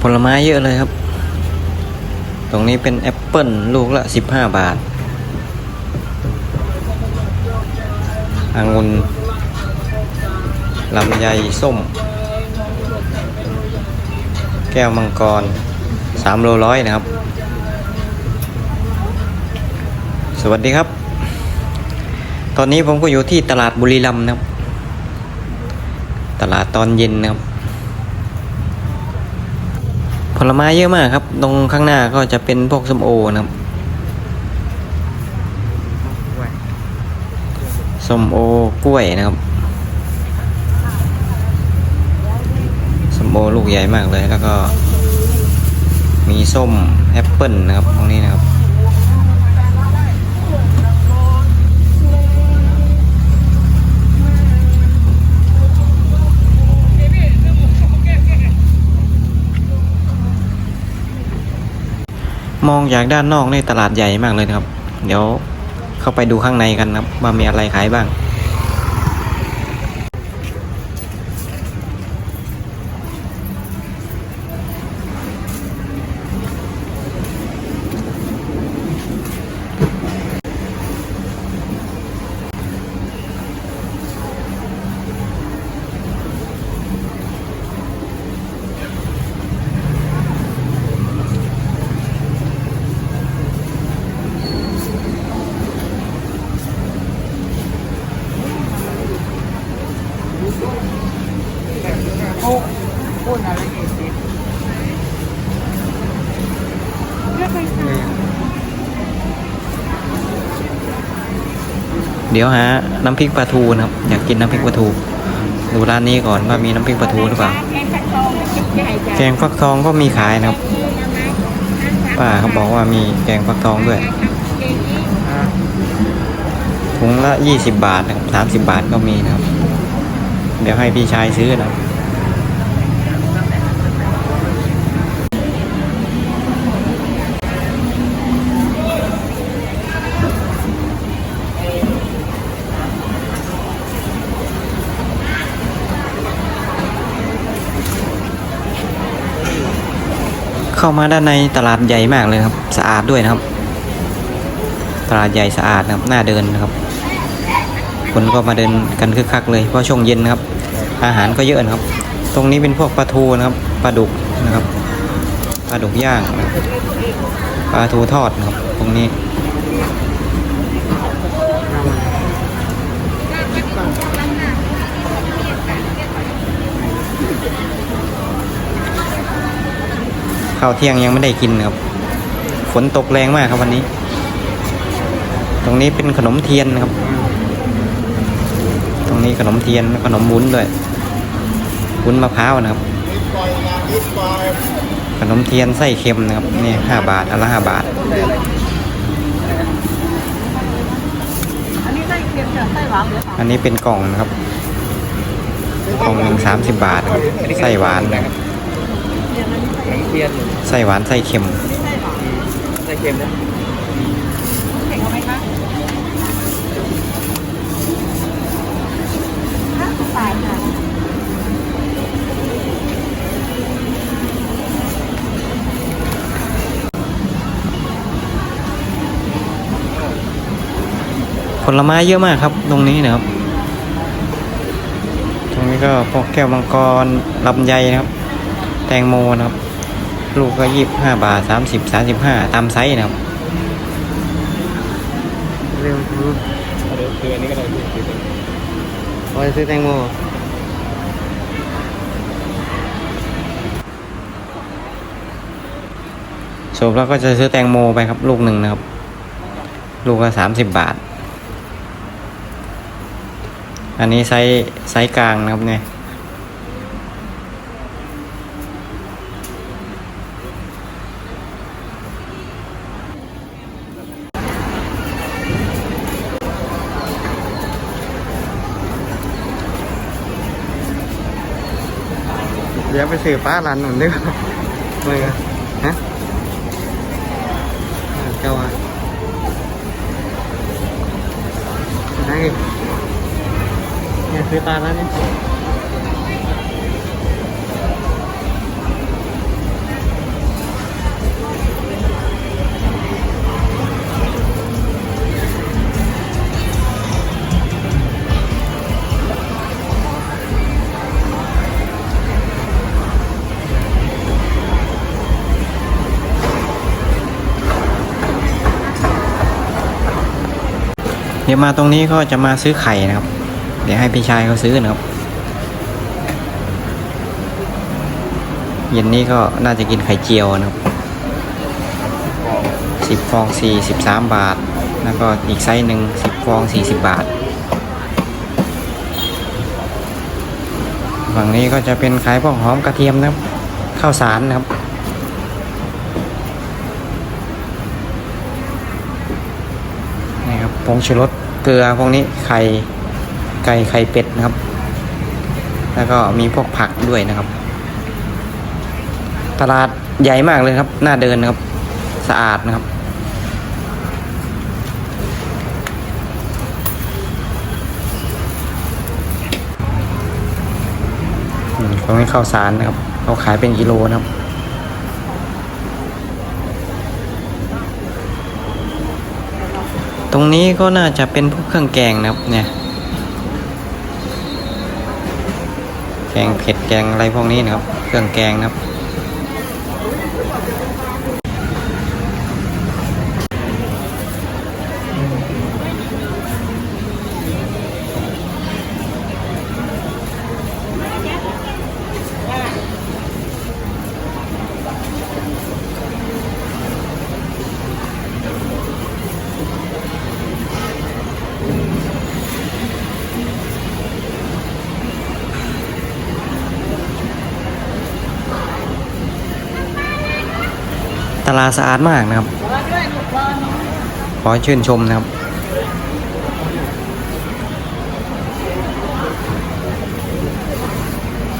ผลไม้เยอะเลยครับ ตรงนี้เป็นแอปเปิลลูกละสิบห้าบาทองุ่นลำไยส้ม แก้วมังกรสามโลร้อยนะครับ สวัสดีครับ ตอนนี้ผมก็อยู่ที่ตลาดบุรีรัมย์นะครับ ตลาดตอนเย็นนะครับ ผลไม้เยอะมากครับ ตรงข้างหน้าก็จะเป็นพวกส้มโอนะครับส้มโอกล้วยนะครับส้มโอลูกใหญ่มากเลย แล้วก็ มีส้มแอปเปิลนะครับตรงนี้นะครับ มองจากด้านนอกในตลาดใหญ่มากเลยครับ เดี๋ยวเข้าไปดูข้างในกันนะครับว่ามีอะไรขายบ้าง เดี๋ยวหาน้ำพริกปลาทูนะครับ อยากกินน้ำพริกปลาทู ดูร้านนี้ก่อนว่ามีน้ำพริกปลาทูหรือเปล่า แกงฟักทองก็มีขายนะครับป้าเขาบอกว่ามีแกงฟักทองด้วยถุงละยี่สิบบาทนะครับสามสิบบาทก็มีนะครับ เดี๋ยวให้พี่ชายซื้อนะครับ เข้ามาด้านในตลาดใหญ่มากเลยครับ สะอาดด้วยนะครับ ตลาดใหญ่สะอาดนะครับน่าเดินนะครับ คนก็มาเดินกันคึกคักเลยเพราะช่วงเย็นนะครับ อาหารก็เยอะนะครับ ตรงนี้เป็นพวกปลาทูนะครับปลาดุกนะครับปลาดุกย่างปลาทูทอดนะครับ ตรงนี้ ข้าวเที่ยงยังไม่ได้กินครับ ฝนตกแรงมากครับวันนี้ ตรงนี้เป็นขนมเทียนนะครับ ตรงนี้ขนมเทียนขนมวุ้นด้วยวุ้นมะพร้าวนะครับ ขนมเทียนไส้เค็มนะครับนี่ห้าบาทอันละห้าบาทอันนี้ไส้เค็มกับไส้หวานหรือเปล่าอันนี้เป็นกล่องนะครับกล่องหนึ่งสามสิบบาทนะครับไส้หวานนะครับ เทียนไส้หวานไส้เค็มไส้หวานใส่เค็มนะเผ็ดเอาไหมคะห้าสิบบาทค่ะผลไม้เยอะมากครับ ตรงนี้นะครับ ตรงนี้ก็พวกแก้วมังกรลำไยนะครับ แตงโมนะครับ ลูกก็ยี่สิบห้าบาทสามสิบสามสิบห้าตามไซส์นะครับ เร็วดูเดี๋ยวคืออันนี้ก็ได้คือคือโอ้ยซื้อแตงโมสรุปแล้วก็จะซื้อแตงโมไปครับ ลูกหนึ่งนะครับ ลูกละสามสิบบาท อันนี้ไซส์ไซส์กลางนะครับเนี่ย เดี๋ยวไปสื่อป้ารันหนุนด้วยมึงฮะเจ้าอะได้เนี่ยซื้อตาแล้วนี่ ดี๋ยวมาตรงนี้ก็จะมาซื้อไข่นะครับ เดี๋ยวให้พี่ชายเขาซื้อนะครับ เย็นนี้ก็น่าจะกินไข่เจียวนะครับสิบฟองสี่สิบสามบาท แล้วก็อีกไซส์หนึ่งสิบฟองสี่สิบบาท ฝั่งนี้ก็จะเป็นขายพวกหอมกระเทียมนะครับ ข้าวสารนะครับนี่ครับผงชูรส เกลือพวกนี้ไข่ไก่ไข่เป็ดนะครับ แล้วก็มีพวกผักด้วยนะครับ ตลาดใหญ่มากเลยครับน่าเดินนะครับ สะอาดนะครับอืมตรงนี้ข้าวสารนะครับเขาขายเป็นกิโลนะครับ รงนี้ก็น่าจะเป็นพวกเครื่องแกงนะครับเนี่ย แกงเผ็ดแกงอะไรพวกนี้นะครับ เครื่องแกงนะครับ ตลาดสะอาดมากนะครับรอด้วยลูกรอน้องขอชื่นชมนะครับ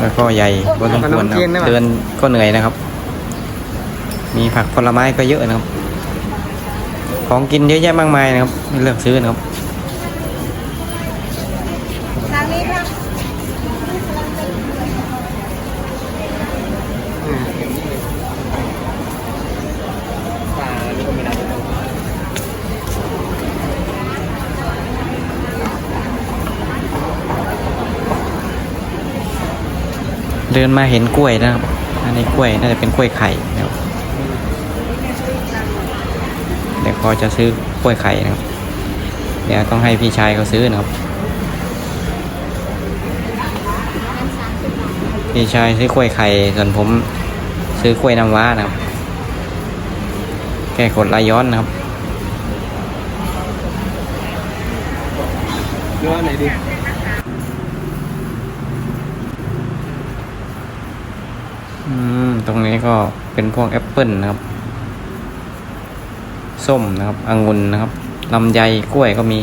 แล้วก็ใหญ่พอสมควรนะครับเดินก็เหนื่อยนะครับ มีผักผลไม้ก็เยอะนะครับ ของกินเยอะแยะมากมายนะครับให้เลือกซื้อนะครับ ทางนี้ค่ะ ปลานี่ก็ไม่ได้ เดินมาเห็นกล้วยนะครับ อันนี้กล้วยน่าจะเป็นกล้วยไข่นะครับเดี๋ยวเขาจะซื้อกล้วยไข่นะครับ เดี๋ยวต้องให้พี่ชายเขาซื้อนะครับ พี่ชายซื้อกล้วยไข่ส่วนผมซื้อกล้วยน้ำว้านะครับ แก้กดไหลย้อนนะครับเนื้อไหนดี อืม ตรงนี้ก็เป็นพวกแอปเปิลนะครับ ส้มนะครับองุ่นนะครับลำไยกล้วยก็มี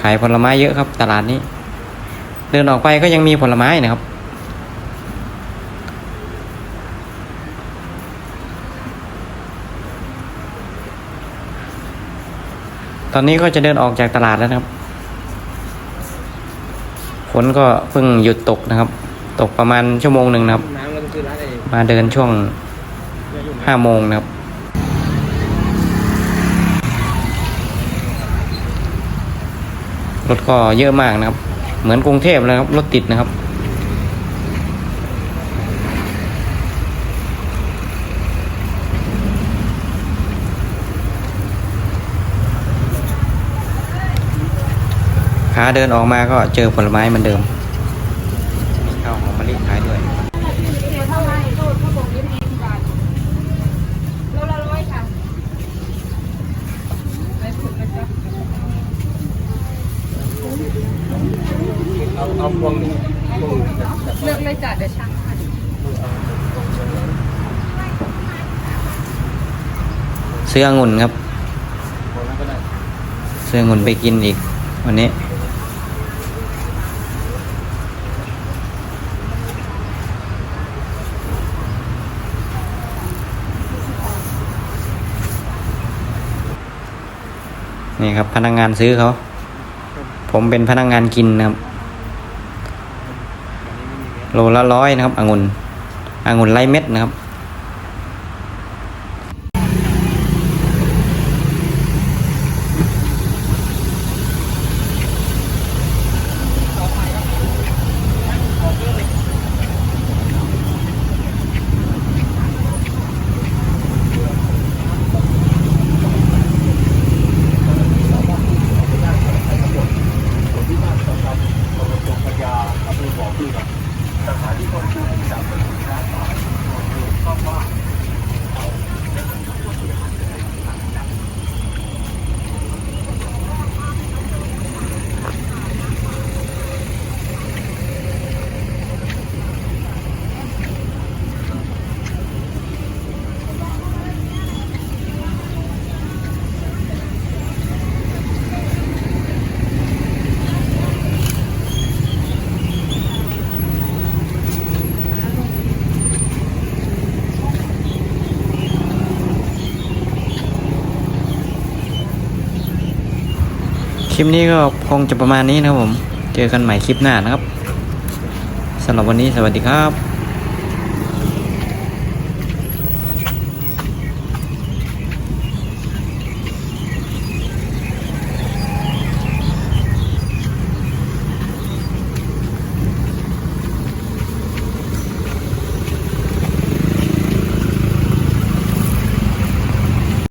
ขายผลไม้เยอะครับ ตลาดนี้ เดินออกไปก็ยังมีผลไม้นะครับ ตอนนี้ก็จะเดินออกจากตลาดแล้วนะครับ ฝนก็เพิ่งหยุดตกนะครับ ตกประมาณชั่วโมงหนึ่งนะครับ มาเดินช่วงห้าโมงนะครับ รถก็เยอะมากนะครับ เหมือนกรุงเทพเลยครับ รถติดนะครับขาเดินออกมาก็เจอผลไม้เหมือนเดิมข้าวหอมมะลิขายด้วย เดี๋ยวเท่าไหร่โทษเขาบอกยี่สิบบาทโลละร้อยค่ะไปถูกนะจ๊ะ เอาเอาพวงนึงพวงหนึ่งแบบแบบเลือกเลยจ้ะเดี๋ยวช่างให้ซื้องุ่นครับ พวงนั้นก็ได้ซื้อองุ่นไปกินอีก วันนี้ นี่ครับพนักงานซื้อเขา ผมเป็นพนักงานกินนะครับ โลละร้อยนะครับองุ่นองุ่นไร้เม็ดนะครับ ลิปนี้ก็คงจะประมาณนี้นะครับผม เจอกันใหม่คลิปหน้านะครับสำหรับวันนี้สวัสดีครับ